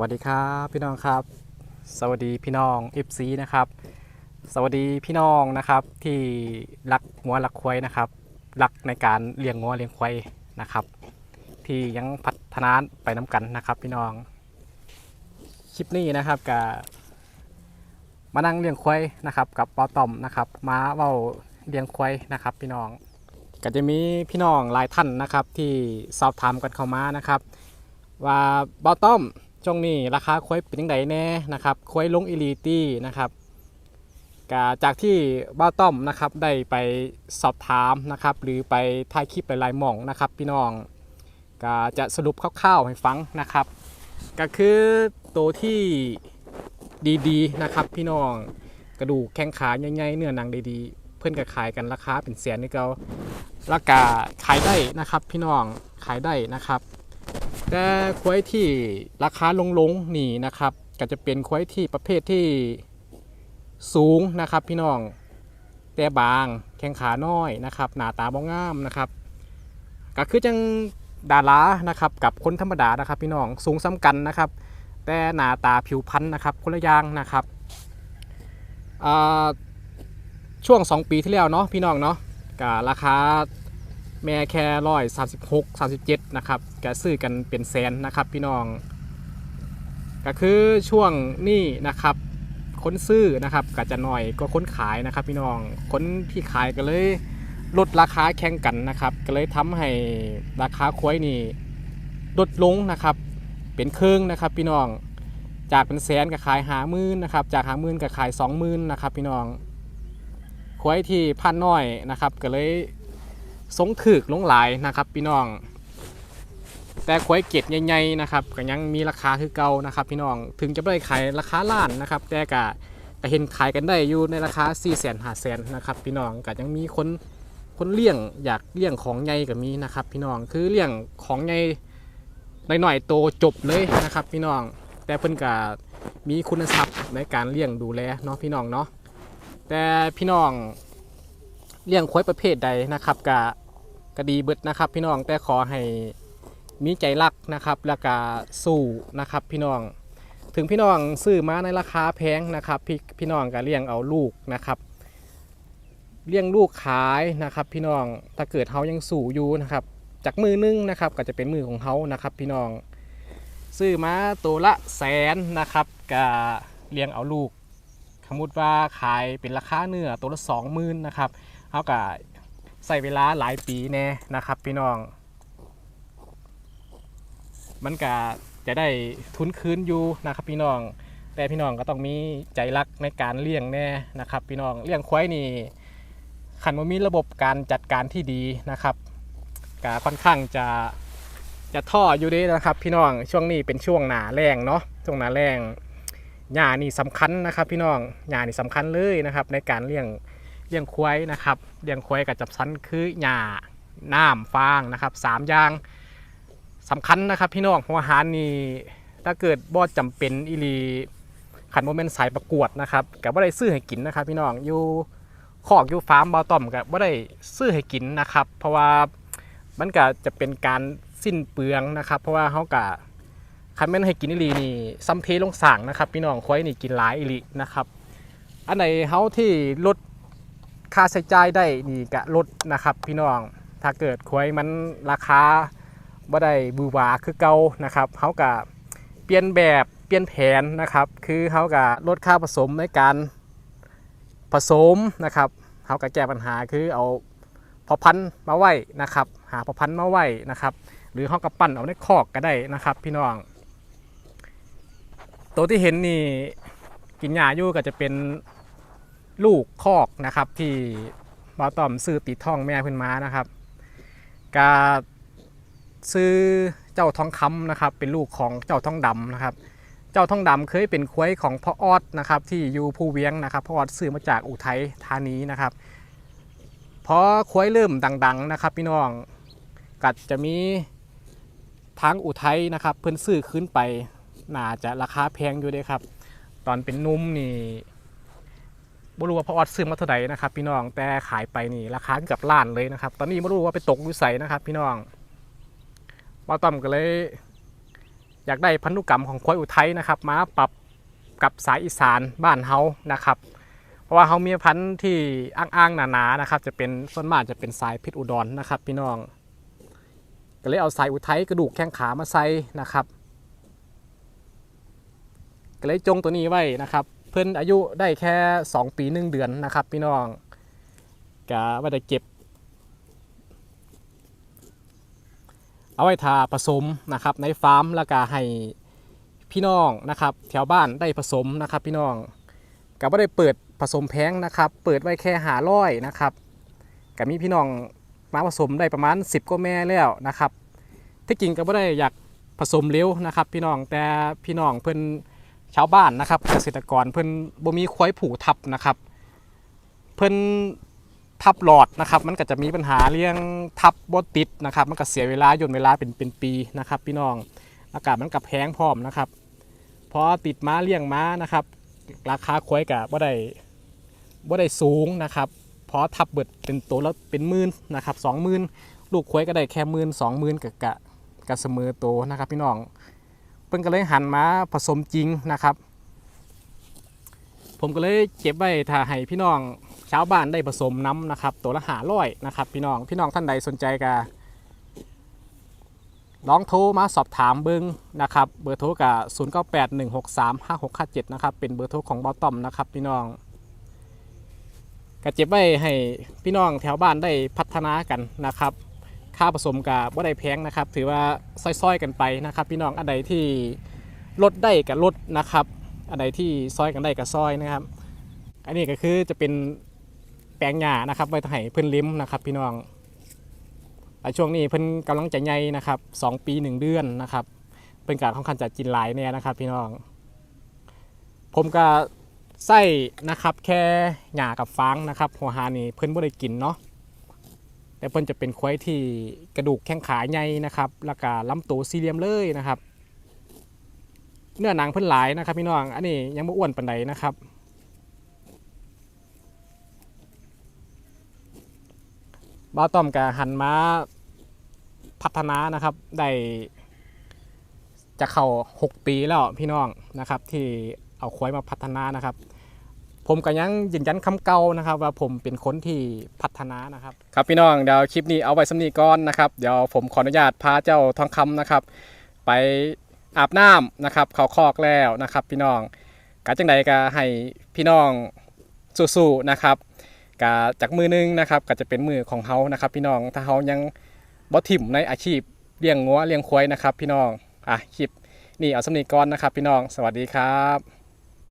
วัสดีครับพี่น้องครับ สวัสดีพี่น้อง FC นะครับ สวัสดีพี่น้องนะครับที่รักงัวรักควายนะครับรักในการเลี้ยงงัวเลี้ยงควายนะครับ ที่ยังพัฒนาไปน้กันนะครับ พี่น้องคลิปนี้นะครับกับมานั่งเลี้ยงควายนะครับ กับปอต่อมนะครับมาเว้าเลี้ยงควายนะครับ พี่น้อง ก็จะมีพี่น้องหลายท่านนะครับที่สอบถามกันเข้ามานะครับ ว่าบอต้อม ช่วงนี้ราคาควายเป็นยังไงแน่นะครับควายลงอีลีตี้นะครับกจากที่บ้าต้อมนะครับได้ไปสอบถามนะครับหรือไปถ่ายคลิปหลายๆหม่องนะครับ พี่น้องก็จะสรุปคร่าวๆให้ฟังนะครับ ก็คือตัวที่ดีๆนะครับพี่น้องกระดูกแข้งขาใหญ่ๆเนื้อหนังดีๆ เพื่อนก็ขายกันราคาเป็นแสนนี่ก็ราคาขายได้นะครับ พี่น้องขายได้นะครับ แต่ควายที่ราคาลงๆนี่นะครับ ก็จะเป็นควายที่ประเภทที่สูงนะครับ พี่น้อง แต่บางแข้งขาน้อยนะครับ หน้าตาบ่งามนะครับ ก็คือจังดารานะครับ กับคนธรรมดานะครับ พี่น้องสูงซ้ำกันนะครับ แต่หน้าตาผิวพรรณนะครับคนละอย่างนะครับอ่าช่วง 2 ปีที่แล้วเนาะพี่น้องเนาะก็ราคา แม่แค่ร้อยสามสิบหกสามสิบเจ็ดนะครับก็ซื้อกันเป็นแสนนะครับพี่น้อง ก็คือช่วงนี้นะครับคนซื้อนะครับก็จะหน่อยก็ค้นขายนะครับ พี่น้องคนที่ขายก็เลยลดราคาแข่งกันนะครับ ก็เลยทำให้ราคาควายนี่ลดลงนะครับ เป็นครึ่งนะครับ พี่น้องจากเป็นแสนก็ขายหาหมื่นนะครับ จากหาหมื่นก็ขายสองหมื่นนะครับ พี่น้องควายที่พันน้อยนะครับ ก็เลย สงถึกลงหลายนะครับพี่น้อง แต่ควายเกตใหญ่ๆนะครับก็ยังมีราคาคือเก่านะครับพี่น้องถึงจะไม่ได้ขายราคาล้านนะครับ แต่ก็ก็เห็นขายกันได้อยู่ในราคา4 0 0 0 0 0 5 0 0 0 0นะครับพี่น้องก็ยังมีคนคนเลี้ยงอยากเลี้ยงของใหญ่ก็มีนะครับพี่น้องคือเลี้ยงของใหญ่หน่อยๆโตจบเลยนะครับพี่น้องแต่เพิ่นก็มีคุณทรัพย์ในการเลี้ยงดูแลเนาะพี่น้องเนาะแต่พี่น้องเลี้ยงควายประเภทใดนะครับกะ กะดีเบิดนะครับ พี่น้องแต่ขอให้มีใจรักนะครับแล้วก็สู้นะครับพี่น้อง ถึงพี่น้องซื้อมาในราคาแพงนะครับ พี่พี่น้องก็เลี้ยงเอาลูกนะครับ เลี้ยงลูกขายนะครับ พี่น้องถ้าเกิดเฮายังสู้อยู่นะครับจากมือนึงนะครับก็จะเป็นมือของเฮานะครับ พี่น้อง ซื้อมาตัวละแสนนะครับก็เลี้ยงเอาลูกสมมติว่าขายเป็นราคาเนื้อตัวละสองหมื่นนะครับเขาก็ ใส่เวลาหลายปีแน่นะครับ พี่น้อง มันก็จะได้ทุนคืนอยู่นะครับพี่น้อง แต่พี่น้องก็ต้องมีใจรักในการเลี้ยงแน่นะครับ พี่น้องเลี้ยงควายนี่ขันว่ามีระบบการจัดการที่ดีนะครับก็ค่อนข้างจะจะท่ออยู่ด้นะครับ พี่น้องช่วงนี้เป็นช่วงหนาแรงเนาะช่วงหนาแรงหญ้านี่สำคัญนะครับ พี่น้องหญ้านี่สำคัญเลยนะครับ ในการเลี้ยง เลี้ยงควายนะครับเลี้ยงควายกับจับสันคือหญ้าน้ำฟางนะครับสามอย่างสำคัญนะครับ พี่น้องเพราะอาหารนี่ถ้าเกิดบ่จำเป็นอีลีขันโมเมนต์สายประกวดนะครับกับว่าได้ซื้อให้กินนะครับ พี่น้องอยู่คอกอยู่ฟาร์มบอต่อมกับว่าได้ซื้อให้กินนะครับ เพราะว่ามันก็จะเป็นการสิ้นเปลืองนะครับ เพราะว่าเขากะคันแม่นให้กินอีลีนี่ซ้ำเทลงสั่งนะครับ พี่น้องควายนี่กินหลายอีลีนะครับ อันไหนเฮาที่ลด ค่าใช้จ่ายได้นี่กะลดนะครับพี่น้องถ้าเกิดควายมันราคาบ่ได้บูหวาคือเก่านะครับเขากะเปลี่ยนแบบเปลี่ยนแผนนะครับคือเขากะลดค่าผสมในการผสมนะครับเขากะแก้ปัญหาคือเอาพอพันธุ์มาไว้นะครับหาพอพันธุ์มาไว้นะครับ หรือเขากะปั้นเอาในคอกก็ได้นะครับ พี่น้อง ตัวที่เห็นนี่กินหญ้าอยู่ก็จะเป็น ลูกคอกนะครับ ที่บอต่อมซื้อติดท้องแม่พิ่นม้านะครับกาซื้อเจ้าทองคำนะครับ เป็นลูกของเจ้าทองดำนะครับ เจ้าทองดำเคยเป็นควายของพ่อออดนะครับ ที่อยู่ภูเวียงนะครับพ่อออดซื้อมาจากอุทัยธานีนะครับพอควายเริ่มดัง ๆนะครับ พี่น้องก็จะมีทางอุทัยนะครับ เพิ่นซื้อขึ้นไปน่าจะราคาแพงอยู่เด้ครับ ตอนเป็นนุ่มนี่ บ่รู้ว่าพอออดซื้อมาเท่าไหร่นะครับ พี่น้องแต่ขายไปนี่ราคาเกือบล้านเลยนะครับ ตอนนี้ไม่รู้ว่าไปตกอยู่ใสนะครับ พี่น้องบอต้อมก็เลย อยากได้พันธุกรรมของควายอุทัยนะครับมาปรับกับสายอีสานบ้านเฮานะครับ เพราะว่าเฮามีพันธุ์ที่อ้างๆหนาๆนะครับ จะเป็นส่วนมากจะเป็นสายพิษอุดรนะครับ พี่น้องก็เลยเอาสายอุทัยกระดูกแข้งขามาใส่นะครับก็เลยจงตัวนี้ไว้นะครับ เพิ่นอายุได้แค่ 2 ปี 1 เดือนนะครับพี่น้องก็ว่าได้เก็บ เอาไว้ทาผสมนะครับในฟาร์มแล้วก็ให้พี่น้องนะครับ แถวบ้านได้ผสมนะครับพี่น้องก็ไม่ได้เปิดผสมแพงนะครับ เปิดไว้แค่หาร้อยนะครับก็มีพี่น้องมาผสมได้ประมาณ 10ก็แม่แล้วนะครับ ที่จริงก็ไม่ได้อยากผสมเร็วนะครับ พี่น้องแต่พี่น้องเพิ่น ชาวบ้านนะครับ เกษตรกรเพิ่นบ่มีควายผูทับนะครับ เพิ่นทับหลอดนะครับ มันก็จะมีปัญหาเรื่องทับบ่ติดนะครับ มันก็เสียเวลาย่นเวลาเป็นเป็นปีนะครับ พี่น้องอากาศมันก็แพงพร้อมนะครับพอติดม้าเลี้ยงม้านะครับ ราคาควายก็บ่ได้บ่ได้สูงนะครับพอทับเบิดเป็นตัวแล้วเป็นหมื่นนะครับสองหมื่นลูกควายก็ได้แค่หมื่นสองหมื่นกะกะกะเสมอโตวนะครับ พี่น้อง พิ่นก็เลยหันมาผสมจริงนะครับ ผมก็เลยเก็บไว้ถ้าให้พี่น้องชาวบ้านได้ผสมน้ำนะครับ ตัวละหาร้อยนะครับ พี่น้องพี่น้องท่านใดสนใจก็ลองโทรมาสอบถามเบิ้งนะครับ เบอร์โทรกับ0 9 8 1 6 3 5 6 5 7นะครับเป็นเบอร์โทรของบอตอมนะครับ พี่น้องก็เก็บไว้ให้พี่น้องแถวบ้านได้พัฒนากันนะครับ ค่าผสมกับบ่ได้แพงนะครับ ถือว่าซ้อยๆกันไปนะครับ พี่น้องอันใดที่ลดได้กับลดนะครับอันใดที่ซอยกันได้กับซอยนะครับ อันนี้ก็คือจะเป็นแปลงหญ้านะครับ ไว้ให้เพิ่นลิ้มนะครับ พี่น้องช่วงนี้เพิ่นกำลังจะใหญ่นะครับสองปีหนึ่งเดือนนะครับเป็นการค่อนข้างจะกินหลายเนี่ยนะครับ พี่น้อง ผมก็ใส่นะครับ แค่หญ้ากับฟางนะครับหัวหานี่เพิ่นบ่ได้กินเนาะ แต่เพิ่นจะเป็นควายที่กระดูกแข้งขาใหญ่นะครับ แล้วก็ลำตัวสี่เหลี่ยมเลยนะครับ เนื้อหนังเพิ่นหลายนะครับพี่น้อง อันนี้ยังไม่อ้วนปานใดนะครับบ้าต้อมกับหันมาพัฒนานะครับได้จะเข้า 6 ปีแล้วพี่น้องนะครับ ที่เอาควายมาพัฒนานะครับ ผมก็ยังยืนยันคำเก่านะครับ ว่าผมเป็นคนที่พัฒนานะครับ ครับพี่น้องเดี๋ยวคลิปนี้เอาไว้สำนีก่อนนะครับเดี๋ยวผมขออนุญาตพาเจ้าทองคำนะครับ ไปอาบน้ำนะครับเขาคอกแล้วนะครับ พี่น้องกาจังใดก็ให้พี่น้องสู้ๆนะครับกาจากมือหนึงนะครับก็จะเป็นมือของเฮานะครับ พี่น้องถ้าเฮายังบ่ถิ่มในอาชีพเลี้ยงงัวเลี้ยงควายนะครับ พี่น้องอะคลิปนี่เอาสำนีก่อนนะครับ พี่น้องสวัสดีครับ